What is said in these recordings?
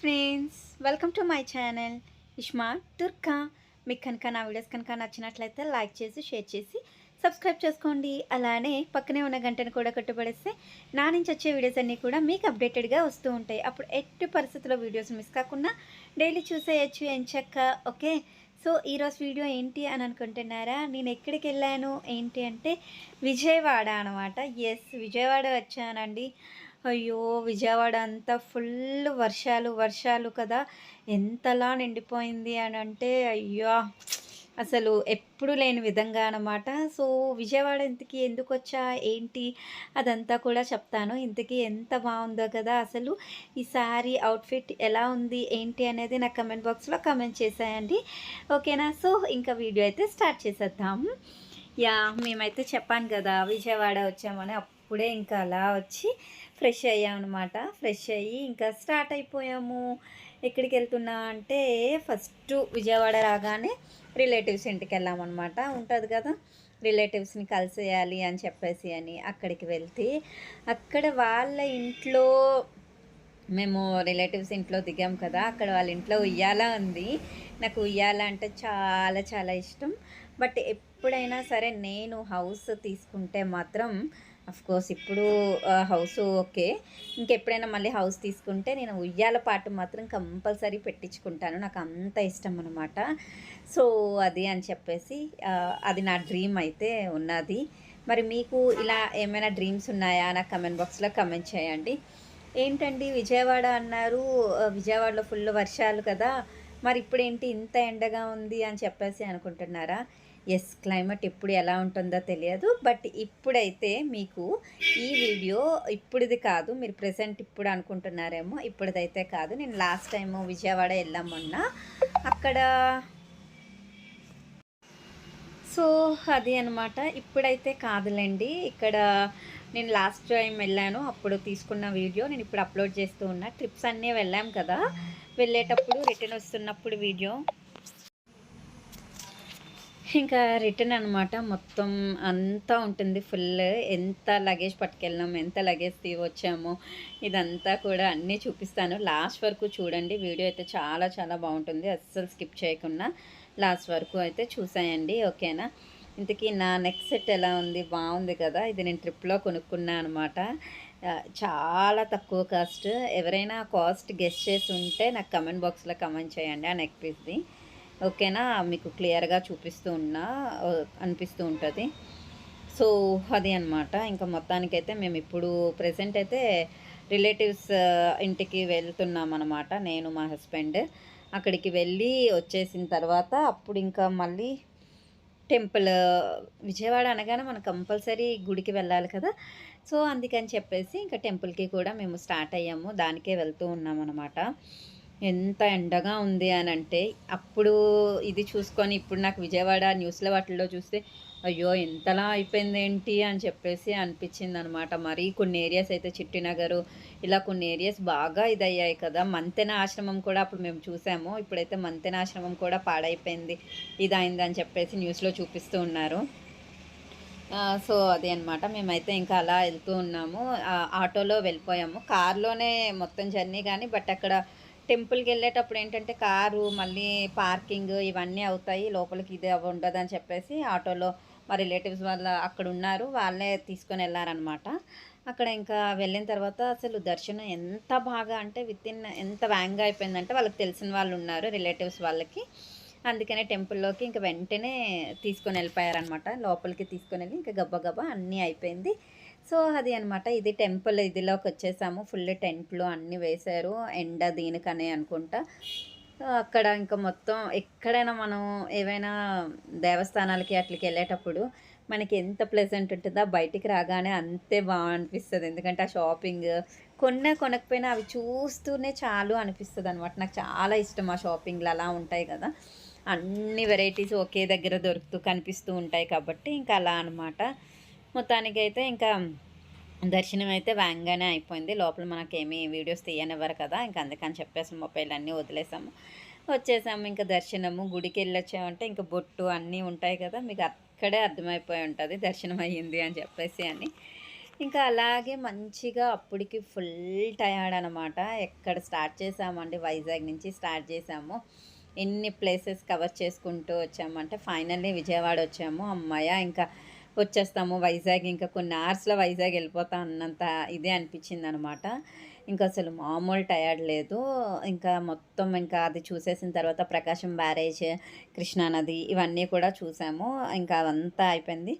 Friends welcome to my channel. Ishma Durga మీకు కనుక నా వీడియోస్ కనుక నచ్చినట్లయితే లైక్ చేసి షేర్ చేసి సబ్స్క్రైబ్ చేసుకోండి. అలానే పక్కనే ఉన్న గంటను కూడా కట్టుబడేస్తే నా నుంచి వచ్చే వీడియోస్ అన్నీ కూడా మీకు అప్డేటెడ్గా వస్తూ ఉంటాయి. అప్పుడు ఎట్టి పరిస్థితుల్లో వీడియోస్ మిస్ కాకుండా డైలీ చూసేయచ్చు ఎంచక్క ఓకే? సో ఈరోజు వీడియో ఏంటి అని అనుకుంటున్నారా? నేను ఎక్కడికి వెళ్ళాను? ఏంటి అంటే విజయవాడ అనమాట ఎస్ విజయవాడ వచ్చానండి. అయ్యో విజయవాడ అంతా ఫుల్ వర్షాలు వర్షాలు కదా. ఎంతలా నిండిపోయింది అని అంటే అయ్యో అసలు ఎప్పుడు లేని విధంగా అనమాట సో విజయవాడ ఇంతకీ ఎందుకు వచ్చా? ఏంటి? అదంతా కూడా చెప్తాను. ఇంతకీ ఎంత బాగుందో కదా అసలు. ఈ సారీ అవుట్ఫిట్ ఎలా ఉంది? ఏంటి అనేది నా కమెంట్ బాక్స్లో కమెంట్ చేసేయండి. ఓకేనా? సో ఇంకా వీడియో అయితే స్టార్ట్ చేసేద్దాం. యా మేమైతే చెప్పాను కదా విజయవాడ వచ్చామని అప్పుడే ఇంకా అలా వచ్చి ఫ్రెష్ అయ్యామన్నమాట ఫ్రెష్ అయ్యి ఇంకా స్టార్ట్ అయిపోయాము. ఎక్కడికి వెళ్తున్నా అంటే ఫస్ట్ విజయవాడ రాగానే రిలేటివ్స్ ఇంటికి వెళ్ళామన్నమాట ఉంటుంది కదా రిలేటివ్స్ని కలిసేయాలి అని చెప్పేసి అని అక్కడికి వెళ్తే అక్కడ వాళ్ళ ఇంట్లో మేము రిలేటివ్స్ ఇంట్లో దిగాం కదా అక్కడ వాళ్ళ ఇంట్లో ఉయ్యాల ఉంది. నాకు ఉయ్యాల అంటే చాలా చాలా ఇష్టం. బట్ ఎప్పుడైనా సరే నేను హౌస్ తీసుకుంటే మాత్రం కోర్స్ ఇప్పుడు హౌస్ ఓకే ఇంకెప్పుడైనా మళ్ళీ హౌస్ తీసుకుంటే నేను ఉయ్యాల పాటు మాత్రం కంపల్సరీ పెట్టించుకుంటాను. నాకు అంత ఇష్టం అనమాట సో అది అని చెప్పేసి అది నా డ్రీమ్ అయితే ఉన్నది. మరి మీకు ఇలా ఏమైనా డ్రీమ్స్ ఉన్నాయా? నాకు కమెంట్ బాక్స్లో కమెంట్ చేయండి. ఏంటండి విజయవాడ అన్నారు. విజయవాడలో ఫుల్ వర్షాలు కదా. మరి ఇప్పుడేంటి ఇంత ఎండగా ఉంది అని చెప్పేసి అనుకుంటున్నారా? ఎస్ క్లైమేట్ ఎప్పుడు ఎలా ఉంటుందో తెలియదు బట్ ఇప్పుడైతే మీకు ఈ వీడియో ఇప్పుడుది కాదు మీరు ప్రజెంట్ ఇప్పుడు అనుకుంటున్నారేమో ఇప్పుడుదైతే కాదు. నేను లాస్ట్ టైం విజయవాడ వెళ్ళామన్నా అక్కడ సో అది అనమాట ఇప్పుడైతే కాదులేండి. ఇక్కడ నేను లాస్ట్ టైం వెళ్ళాను అప్పుడు తీసుకున్న వీడియో. నేను ఇప్పుడు అప్లోడ్ చేస్తూ ఉన్నా. ట్రిప్స్ అన్నీ వెళ్ళాం కదా. వెళ్ళేటప్పుడు రిటర్న్ వస్తున్నప్పుడు వీడియో. ఇంకా రిటర్న్ అనమాట మొత్తం అంతా ఉంటుంది ఫుల్. ఎంత లగేజ్ పట్టుకెళ్ళాము ఎంత లగేజ్ వచ్చాము ఇదంతా కూడా అన్నీ చూపిస్తాను. లాస్ట్ వరకు చూడండి వీడియో అయితే చాలా చాలా బాగుంటుంది. అస్సలు స్కిప్ చేయకుండా లాస్ట్ వరకు అయితే చూసాయండి ఓకేనా? ఇంతకీ నా నెక్ సెట్ ఎలా ఉంది? బాగుంది కదా? ఇది నేను ట్రిప్లో కొనుక్కున్నా అనమాట చాలా తక్కువ కాస్ట్. ఎవరైనా కాస్ట్ గెస్ట్ చేసి ఉంటే నాకు కమెంట్ బాక్స్లో కమెంట్ చేయండి ఆ నెక్ పీస్ది. ఓకేనా? మీకు క్లియర్గా చూపిస్తూ ఉన్నా అనిపిస్తూ ఉంటుంది. సో అది అనమాట ఇంకా మొత్తానికైతే మేము ఇప్పుడు ప్రజెంట్ అయితే రిలేటివ్స్ ఇంటికి వెళ్తున్నాం అనమాట నేను మా హస్బెండ్. అక్కడికి వెళ్ళి వచ్చేసిన తర్వాత అప్పుడు ఇంకా మళ్ళీ టెంపుల్ విజయవాడ అనగానే మనం కంపల్సరీ గుడికి వెళ్ళాలి కదా. సో అందుకని చెప్పేసి ఇంకా టెంపుల్కి కూడా మేము స్టార్ట్ అయ్యాము. దానికే వెళ్తూ ఉన్నాం అనమాట ఎంత ఎండగా ఉంది అని అంటే అప్పుడు ఇది చూసుకొని ఇప్పుడు నాకు విజయవాడ న్యూస్లో వాటిల్లో చూస్తే అయ్యో ఎంతలా అయిపోయింది ఏంటి అని చెప్పేసి అనిపించింది అనమాట మరి కొన్ని ఏరియాస్ అయితే చిట్టినగరు ఇలా కొన్ని ఏరియాస్ బాగా ఇదయ్యాయి కదా. మంతెన ఆశ్రమం కూడా అప్పుడు మేము చూసాము. ఇప్పుడైతే మంతెన ఆశ్రమం కూడా పాడైపోయింది. ఇదైంది అని చెప్పేసి న్యూస్లో చూపిస్తూ ఉన్నారు. సో అదే అనమాట మేమైతే ఇంకా అలా వెళ్తూ ఉన్నాము. ఆటోలో వెళ్ళిపోయాము. కార్లోనే మొత్తం జర్నీ కానీ బట్ అక్కడ టెంపుల్కి వెళ్ళేటప్పుడు ఏంటంటే కారు మళ్ళీ పార్కింగ్ ఇవన్నీ అవుతాయి. లోపలికి ఇది ఉండదు అని చెప్పేసి ఆటోలో మా రిలేటివ్స్ వాళ్ళ అక్కడ ఉన్నారు. వాళ్ళే తీసుకొని వెళ్ళారనమాట అక్కడ ఇంకా వెళ్ళిన తర్వాత అసలు దర్శనం ఎంత బాగా అంటే విత్ ఇన్ ఎంత వ్యాంగ్గా అయిపోయిందంటే వాళ్ళకి తెలిసిన వాళ్ళు ఉన్నారు రిలేటివ్స్ వాళ్ళకి. అందుకనే టెంపుల్లోకి ఇంకా వెంటనే తీసుకొని వెళ్ళిపోయారనమాట లోపలికి తీసుకొని వెళ్ళి ఇంకా గబ్బా గబ్బా అన్నీ అయిపోయింది. సో అది అనమాట. ఇది టెంపుల్ ఇదిలోకి వచ్చేసాము. ఫుల్ టెంట్లు అన్నీ వేశారు. ఎండ దీనికనే అనుకుంటా. అక్కడ ఇంకా మొత్తం ఎక్కడైనా మనం ఏవైనా దేవస్థానాలకి అట్లకి వెళ్ళేటప్పుడు మనకి ఎంత ప్లెజెంట్ ఉంటుందో బయటికి రాగానే అంతే బాగా అనిపిస్తుంది ఎందుకంటే ఆ షాపింగ్ కొన్న కొనకపోయినా అవి చూస్తూనే చాలు అనిపిస్తుంది అనమాట నాకు చాలా ఇష్టం ఆ షాపింగ్లు అలా ఉంటాయి కదా. అన్ని వెరైటీస్ ఒకే దగ్గర దొరుకుతూ కనిపిస్తూ ఉంటాయి కాబట్టి ఇంకా అలా అనమాట. మొత్తానికైతే ఇంకా దర్శనం అయితే వేగంగానే అయిపోయింది. లోపల మనకేమీ వీడియోస్ తీయనివ్వరు కదా ఇంకా అందుకని చెప్పేసి మొబైల్ అన్నీ వదిలేసాము. వచ్చేసాము ఇంకా దర్శనము గుడికి వెళ్ళొచ్చామంటే ఇంకా బొట్టు అన్నీ ఉంటాయి కదా మీకు అక్కడే అర్థమైపోయి ఉంటుంది దర్శనం అయ్యింది అని చెప్పేసి అని. ఇంకా అలాగే మంచిగా అప్పటికి ఫుల్ టయర్డ్ అనమాట ఎక్కడ స్టార్ట్ చేసామండి వైజాగ్ నుంచి స్టార్ట్ చేసాము. ఎన్ని ప్లేసెస్ కవర్ చేసుకుంటూ వచ్చామంటే ఫైనల్లీ విజయవాడ వచ్చాము అమ్మాయ ఇంకా వచ్చేస్తాము. వైజాగ్ ఇంకా కొన్ని అవర్స్లో వైజాగ్ వెళ్ళిపోతా అన్నంత ఇదే అనిపించింది అనమాట ఇంకా అసలు మామూలు టయర్డ్ లేదు. ఇంకా మొత్తం ఇంకా అది చూసేసిన తర్వాత ప్రకాశం బ్యారేజ్ కృష్ణానది ఇవన్నీ కూడా చూసాము. ఇంకా అదంతా అయిపోయింది.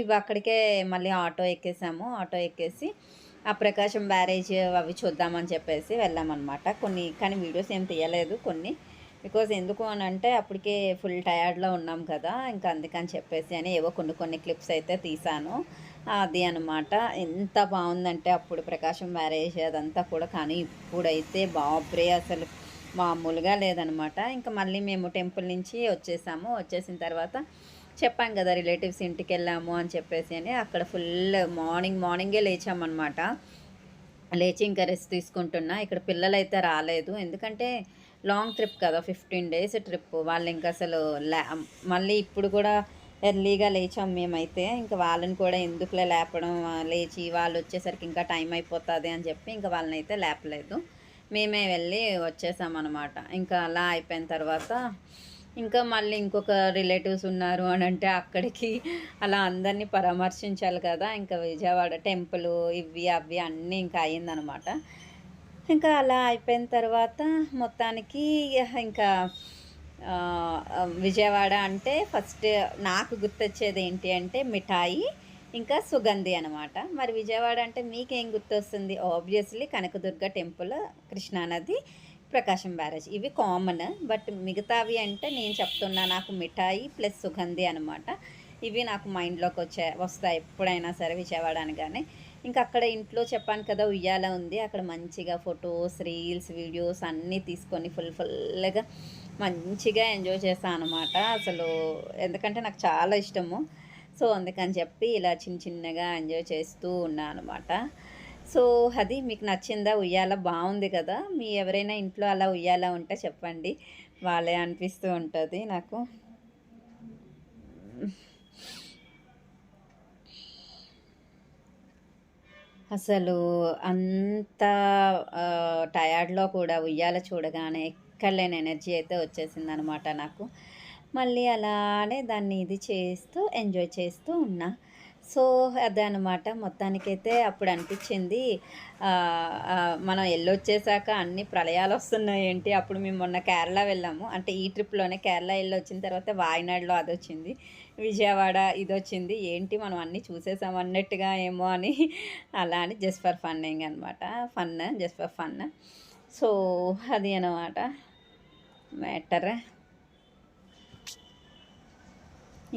ఇవి అక్కడికే మళ్ళీ ఆటో ఎక్కేసాము. ఆటో ఎక్కేసి ఆ ప్రకాశం బ్యారేజ్ అవి చూద్దామని చెప్పేసి వెళ్ళామన్నమాట. కొన్ని కానీ వీడియోస్ ఏం తీయలేదు. కొన్ని బికాజ్ ఎందుకు అని అంటే అప్పటికే ఫుల్ టయర్డ్లో ఉన్నాం కదా ఇంకా అందుకని చెప్పేసి అని ఏవో కొన్ని కొన్ని క్లిప్స్ అయితే తీసాను. అది అనమాట ఎంత బాగుందంటే అప్పుడు ప్రకాశం మ్యారేజ్ అదంతా కూడా కానీ ఇప్పుడైతే బాబ్రే అసలు మామూలుగా లేదనమాట ఇంకా మళ్ళీ మేము టెంపుల్ నుంచి వచ్చేసాము. వచ్చేసిన తర్వాత చెప్పాం కదా రిలేటివ్స్ ఇంటికి వెళ్ళాము అని చెప్పేసి అని. అక్కడ ఫుల్ మార్నింగ్ మార్నింగే లేచామన్నమాట. లేచి ఇంకా రెస్ట్ తీసుకుంటున్నా. ఇక్కడ పిల్లలు అయితే రాలేదు. ఎందుకంటే లాంగ్ ట్రిప్ కదా ఫిఫ్టీన్ డేస్ ట్రిప్. వాళ్ళు ఇంకా అసలు మళ్ళీ ఇప్పుడు కూడా ఎర్లీగా లేచాం మేమైతే. ఇంకా వాళ్ళని కూడా ఎందుకులే లేపడం లేచి వాళ్ళు వచ్చేసరికి ఇంకా టైం అయిపోతుంది అని చెప్పి ఇంకా వాళ్ళని అయితే లేపలేదు. మేమే వెళ్ళి వచ్చేసాం అనమాట ఇంకా అలా అయిపోయిన తర్వాత ఇంకా మళ్ళీ ఇంకొక రిలేటివ్స్ ఉన్నారు అని అంటే అక్కడికి అలా అందరినీ పరామర్శించాలి కదా. ఇంకా విజయవాడ టెంపుల్ ఇవి అవి అన్నీ ఇంకా అయ్యిందనమాట ఇంకా అలా అయిపోయిన తర్వాత మొత్తానికి ఇంకా విజయవాడ అంటే ఫస్ట్ నాకు గుర్తొచ్చేది ఏంటి అంటే మిఠాయి ఇంకా సుగంధి అనమాట మరి విజయవాడ అంటే మీకేం గుర్తొస్తుంది? ఆబ్వియస్లీ కనకదుర్గ టెంపుల్ కృష్ణానది ప్రకాశం బ్యారేజ్. ఇవి కామన్ బట్ మిగతావి అంటే నేను చెప్తున్నా నాకు మిఠాయి ప్లస్ సుగంధి అనమాట ఇవి నాకు మైండ్లోకి వచ్చే వస్తాయి ఎప్పుడైనా సరే విజయవాడ అనగానే. ఇంకా అక్కడ ఇంట్లో చెప్పాను కదా ఉయ్యాల ఉంది. అక్కడ మంచిగా ఫొటోస్ రీల్స్ వీడియోస్ అన్నీ తీసుకొని ఫుల్ ఫుల్గా మంచిగా ఎంజాయ్ చేస్తాను అనమాట అసలు ఎందుకంటే నాకు చాలా ఇష్టము. సో అందుకని చెప్పి ఇలా చిన్న చిన్నగా ఎంజాయ్ చేస్తూ ఉన్నాను అనమాట సో అది మీకు నచ్చిందా? ఉయ్యాల బాగుంది కదా. మీ ఎవరైనా ఇంట్లో అలా ఉయ్యాల ఉంటే చెప్పండి. వాళ్ళే అనిపిస్తూ ఉంటుంది నాకు. అసలు అంత టయర్డ్లో కూడా ఉయ్యాల చూడగానే ఎక్కడలేని ఎనర్జీ అయితే వచ్చేసింది అనమాట నాకు. మళ్ళీ అలానే దాన్ని ఇది చేస్తూ ఎంజాయ్ చేస్తూ ఉన్నా. సో అదే అనమాట మొత్తానికైతే అప్పుడు అనిపించింది మనం వెళ్ళొచ్చేసాక అన్ని ప్రళయాలు వస్తున్నాయి ఏంటి? అప్పుడు మేము మొన్న కేరళ వెళ్ళాము. అంటే ఈ ట్రిప్లోనే కేరళ వెళ్ళి వచ్చిన తర్వాత వాయనాడులో అది వచ్చింది విజయవాడ ఇది వచ్చింది ఏంటి మనం అన్నీ చూసేసాం అన్నట్టుగా ఏమో అని. అలా అని జస్ట్ ఫర్ ఫన్నింగ్ అనమాట fun just for fun. So అది అనమాట మ్యాటర్.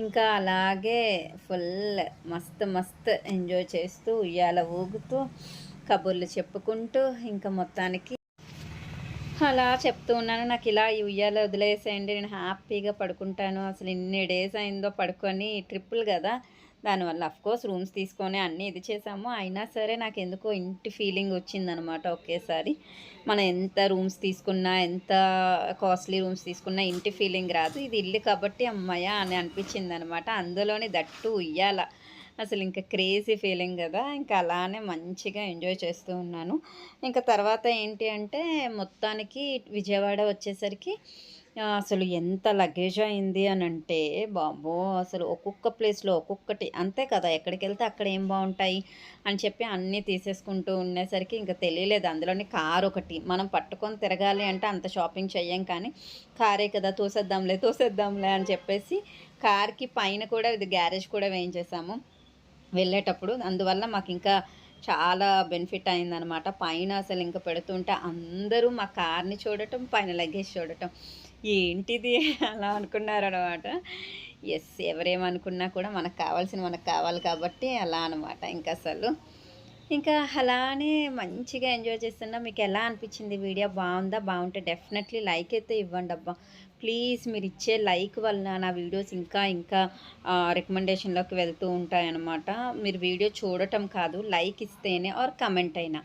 ఇంకా అలాగే ఫుల్ మస్త్ మస్తు ఎంజాయ్ చేస్తూ ఉయ్యాల ఊగుతూ కబుర్లు చెప్పుకుంటూ ఇంకా మొత్తానికి అలా చెప్తూ ఉన్నాను నాకు ఇలా ఈ ఉయ్యాల వదిలేసేయండి నేను హ్యాపీగా పడుకుంటాను. అసలు ఎన్ని డేస్ అయిందో పడుకొని ట్రిప్పులు కదా. దానివల్ల కోర్స్ రూమ్స్ తీసుకొని అన్నీ ఇది చేసాము అయినా సరే నాకు ఎందుకో ఇంటి ఫీలింగ్ వచ్చిందనమాట ఒకేసారి. మనం ఎంత రూమ్స్ తీసుకున్నా ఎంత కాస్ట్లీ రూమ్స్ తీసుకున్నా ఇంటి ఫీలింగ్ రాదు. ఇది ఇల్లు కాబట్టి అమ్మయ్య అని అనిపించింది అనమాట అందులోని దట్టు ఉయ్యాల. అసలు ఇంకా క్రేజీ ఫీలింగ్ కదా ఇంకా అలానే మంచిగా ఎంజాయ్ చేస్తూ ఉన్నాను. ఇంకా తర్వాత ఏంటి అంటే మొత్తానికి విజయవాడ వచ్చేసరికి అసలు ఎంత లగేజ్ అయింది అని అంటే బాబో అసలు ఒక్కొక్క ప్లేస్లో ఒక్కొక్కటి అంతే కదా ఎక్కడికి వెళ్తే అక్కడ ఏం బాగుంటాయి అని చెప్పి అన్నీ తీసేసుకుంటూ ఉండేసరికి ఇంకా తెలియలేదు. అందులోని కార్ ఒకటి మనం పట్టుకొని తిరగాలి అంటే అంత షాపింగ్ చెయ్యం కానీ కారే కదా తోసేద్దాంలే తోసేద్దాంలే అని చెప్పేసి కార్కి పైన కూడా ఇది గ్యారేజ్ కూడా వేయించేసాము. వెళ్ళేటప్పుడు. అందువల్ల మాకు ఇంకా చాలా బెనిఫిట్ అయిందనమాట. పైన అసలు ఇంకా పెడుతుంటే అందరూ మా కార్ని చూడటం పైన లగేజ్ చూడటం. ఏంటిది అలా అనుకున్నారనమాట. ఎస్ ఎవరేమనుకున్నా కూడా మనకు కావాల్సిన మనకు కావాలి కాబట్టి అలా అనమాట ఇంకా అసలు ఇంకా అలానే మంచిగా ఎంజాయ్ చేస్తున్నా. మీకు ఎలా అనిపించింది వీడియో? బాగుందా? బాగుంటే డెఫినెట్లీ లైక్ అయితే ఇవ్వండి అబ్బా ప్లీజ్ మీరు ఇచ్చే లైక్ వలన నా వీడియోస్ ఇంకా ఇంకా రికమెండేషన్లోకి వెళ్తూ ఉంటాయన్నమాట. మీరు వీడియో చూడటం కాదు లైక్ ఇస్తేనే ఆర్ కమెంట్ అయినా.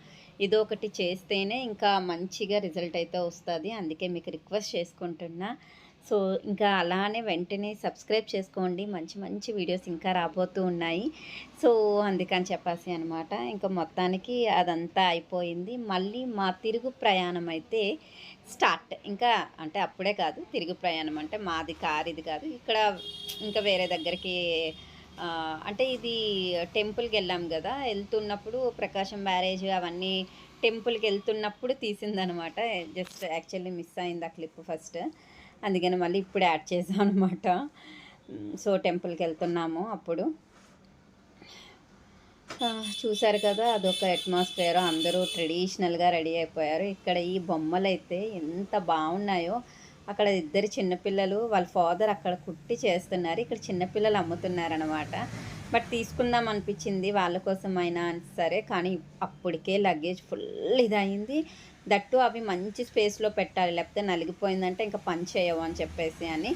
ఇదో ఒకటి చేస్తేనే ఇంకా మంచిగా రిజల్ట్ అయితే వస్తుంది. అందుకే మీకు రిక్వెస్ట్ చేసుకుంటున్నా. సో ఇంకా అలానే వెంటనే సబ్స్క్రైబ్ చేసుకోండి. మంచి మంచి వీడియోస్ ఇంకా రాబోతూ ఉన్నాయి. సో అందుకని చెప్పేసి అనమాట ఇంకా మొత్తానికి అదంతా అయిపోయింది. మళ్ళీ మా తిరుగు ప్రయాణం అయితే స్టార్ట్. ఇంకా అంటే అప్పుడే కాదు తిరుగు ప్రయాణం అంటే మాది కార్ ఇది కాదు. ఇక్కడ ఇంకా వేరే దగ్గరికి అంటే ఇది టెంపుల్కి వెళ్ళాం కదా. వెళ్తున్నప్పుడు ప్రకాశం బ్యారేజ్ అవన్నీ టెంపుల్కి వెళ్తున్నప్పుడు తీసిందనమాట. జస్ట్ యాక్చువల్లీ మిస్ అయింది ఆ క్లిప్ ఫస్ట్. అందుకని మళ్ళీ ఇప్పుడు యాడ్ చేసాం అనమాట సో టెంపుల్కి వెళ్తున్నాము అప్పుడు. చూశారు కదా అదొక అట్మాస్ఫియర్ అందరూ ట్రెడిషనల్గా రెడీ అయిపోయారు. ఇక్కడ ఈ బొమ్మలు అయితే ఎంత బాగున్నాయో. అక్కడ ఇద్దరు చిన్నపిల్లలు వాళ్ళ ఫాదర్ అక్కడ కుట్టి చేస్తున్నారు. ఇక్కడ చిన్నపిల్లలు అమ్ముతున్నారనమాట బట్ తీసుకుందాం అనిపించింది. వాళ్ళ కోసం అయినా సరే కానీ అప్పటికే లగేజ్ ఫుల్ ఇదయింది. దట్టు అవి మంచి స్పేస్లో పెట్టాలి. లేకపోతే నలిగిపోయిందంటే ఇంకా పని చేయవు అని చెప్పేసి అని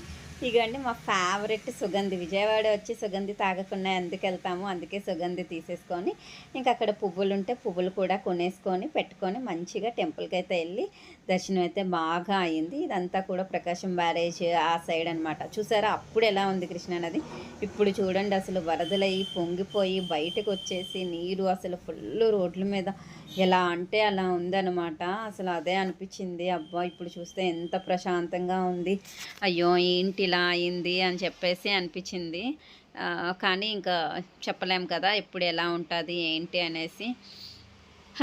ఇగండి మా ఫేవరెట్ సుగంధి. విజయవాడ వచ్చి సుగంధి తాగకుండా ఎందుకు వెళ్తాము అందుకే సుగంధి తీసేసుకొని ఇంకా అక్కడ పువ్వులు ఉంటే పువ్వులు కూడా కొనేసుకొని పెట్టుకొని మంచిగా టెంపుల్కి అయితే వెళ్ళి దర్శనం అయితే బాగా అయింది. ఇదంతా కూడా ప్రకాశం బ్యారేజ్ ఆ సైడ్ అనమాట చూసారా? అప్పుడు ఎలా ఉంది కృష్ణానది ఇప్పుడు చూడండి అసలు వరదలయ్యి పొంగిపోయి బయటకు వచ్చేసి నీరు అసలు ఫుల్ రోడ్ల మీద ఎలా అంటే అలా ఉందన్నమాట. అసలు అదే అనిపించింది. అబ్బా ఇప్పుడు చూస్తే ఎంత ప్రశాంతంగా ఉంది. అయ్యో ఏంటి ఇలా అయింది అని చెప్పేసి అనిపించింది. కానీ ఇంకా చెప్పలేం కదా ఎప్పుడు ఎలా ఉంటుంది ఏంటి అనేసి.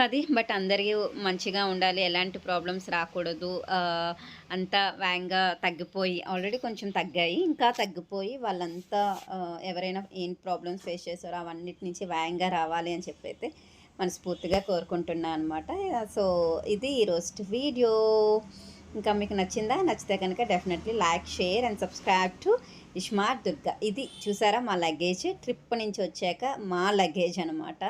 అది బట్ అందరికీ మంచిగా ఉండాలి. ఎలాంటి ప్రాబ్లమ్స్ రాకూడదు. అంతా వేగంగా తగ్గిపోయి ఆల్రెడీ కొంచెం తగ్గాయి. ఇంకా తగ్గిపోయి వాళ్ళంతా ఎవరైనా ఏం ప్రాబ్లమ్స్ ఫేస్ చేస్తారో అవన్నిటి నుంచి వేగంగా రావాలి అని చెప్పి అయితే మనస్ఫూర్తిగా కోరుకుంటున్నాను అనమాట సో ఇది ఈరోజు వీడియో. ఇంకా మీకు నచ్చిందా? నచ్చితే కనుక definitely like share and subscribe to Ishmar Durga ఇది చూసారా? మా లగేజ్ ట్రిప్ నుంచి వచ్చాక మా లగేజ్ అనమాట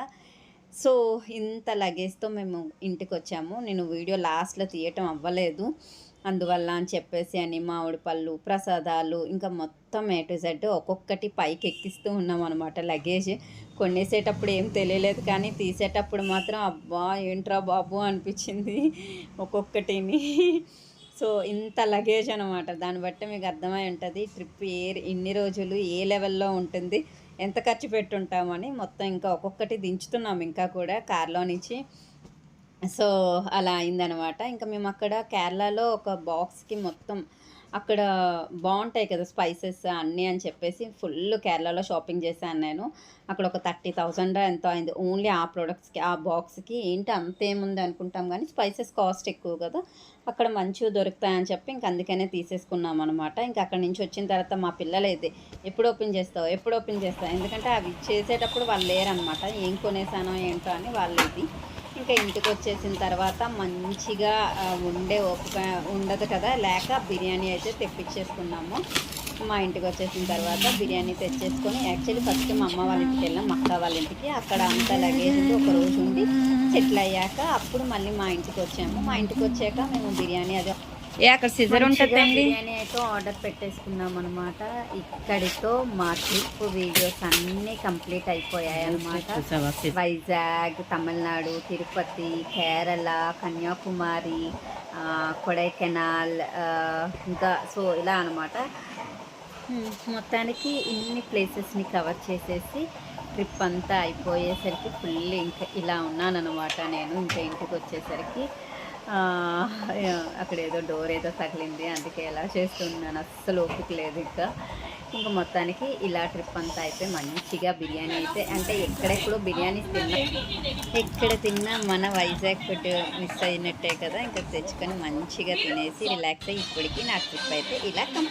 సో ఇంత లగేజ్తో మేము ఇంటికి వచ్చాము. నేను వీడియో లాస్ట్లో తీయటం అవ్వలేదు. అందువల్ల అని చెప్పేసి అని మామిడి పళ్ళు ప్రసాదాలు ఇంకా మొత్తం ఏ టు జెడ్ ఒక్కొక్కటి పైకి ఎక్కిస్తూ ఉన్నాం అనమాట లగేజ్ కొనేసేటప్పుడు ఏం తెలియలేదు కానీ తీసేటప్పుడు మాత్రం అబ్బా ఏంట్రా బాబు అనిపించింది ఒక్కొక్కటిని. సో ఇంత లగేజ్ అనమాట దాన్ని బట్టి మీకు అర్థమై ఉంటుంది ట్రిప్ ఏ ఇన్ని రోజులు ఏ లెవెల్లో ఉంటుంది ఎంత ఖర్చు పెట్టుంటామని మొత్తం ఇంకా ఒక్కొక్కటి దించుతున్నాం ఇంకా కూడా. కార్లో నుంచి సో అలా అయిందనమాట. ఇంకా మేము అక్కడ కేరళలో ఒక బాక్స్కి మొత్తం అక్కడ బాగుంటాయి కదా స్పైసెస్ అన్నీ అని చెప్పేసి ఫుల్ కేరళలో షాపింగ్ చేశాను నేను. అక్కడ ఒక థర్టీ థౌజండ్ ఎంతో అయింది. ఓన్లీ ఆ ప్రొడక్ట్స్కి ఆ బాక్స్కి ఏంటి అంతేముంది అనుకుంటాం కానీ స్పైసెస్ కాస్ట్ ఎక్కువ కదా. అక్కడ మంచిగా దొరుకుతాయని చెప్పి ఇంక అందుకనే తీసేసుకున్నాం అనమాట ఇంకా అక్కడ నుంచి వచ్చిన తర్వాత మా పిల్లలు అయితే ఎప్పుడు ఓపెన్ చేస్తావు? ఎప్పుడు ఓపెన్ చేస్తావు? ఎందుకంటే అవి చేసేటప్పుడు వాళ్ళు లేరనమాట. ఏం కొనేసానో ఏంటో అని వాళ్ళు ఇది ఇంకా ఇంటికి వచ్చేసిన తర్వాత మంచిగా ఉండే ఓపిక ఉండదు కదా. లేక బిర్యానీ అయితే తెప్పించేసుకున్నాము. మా ఇంటికి వచ్చేసిన తర్వాత బిర్యానీ తెచ్చేసుకొని యాక్చువల్లీ ఫస్ట్ మా అమ్మ వాళ్ళ ఇంటికి వెళ్ళాం అక్క వాళ్ళ ఇంటికి. అక్కడ అంతా లగేజ్ ఒక రోజు ఉండి సెటిల్ అయ్యాక అప్పుడు మళ్ళీ మా ఇంటికి వచ్చాము. మా ఇంటికి వచ్చాక మేము బిర్యానీ అది ఏ అక్కడ సిజర్ ఉంటుందండి. బిర్యానీ అయితే ఆర్డర్ పెట్టేసుకున్నాం అనమాట ఇక్కడితో మా ట్రిప్ వీడియోస్ అన్నీ కంప్లీట్ అయిపోయాయి అనమాట వైజాగ్ తమిళనాడు తిరుపతి కేరళ కన్యాకుమారి కొడైకెనాల్ ఇంకా సో ఇలా అనమాట మొత్తానికి ఇన్ని ప్లేసెస్ని కవర్ చేసేసి ట్రిప్ అంతా అయిపోయేసరికి ఫుల్ ఇంకా ఇలా ఉన్నానన్నమాట. నేను ఇంకా ఇంటికి వచ్చేసరికి అక్కడ ఏదో డోర్ ఏదో తగిలింది. అందుకే ఎలా చేస్తున్నాను అస్సలు ఓపిక లేదు ఇంకా. ఇంకా మొత్తానికి ఇలా ట్రిప్ అంతా అయితే మంచిగా బిర్యానీ అయితే అంటే ఎక్కడెక్కడో బిర్యానీ తిన్నా ఎక్కడ తిన్నా మన వైజాగ్ ఫుడ్ మిస్ అయినట్టే కదా. ఇంకా తెచ్చుకొని మంచిగా తినేసి రిలాక్స్ అయ్యి ఇప్పటికీ నా ట్రిప్ అయితే ఇలా కంప్లీట్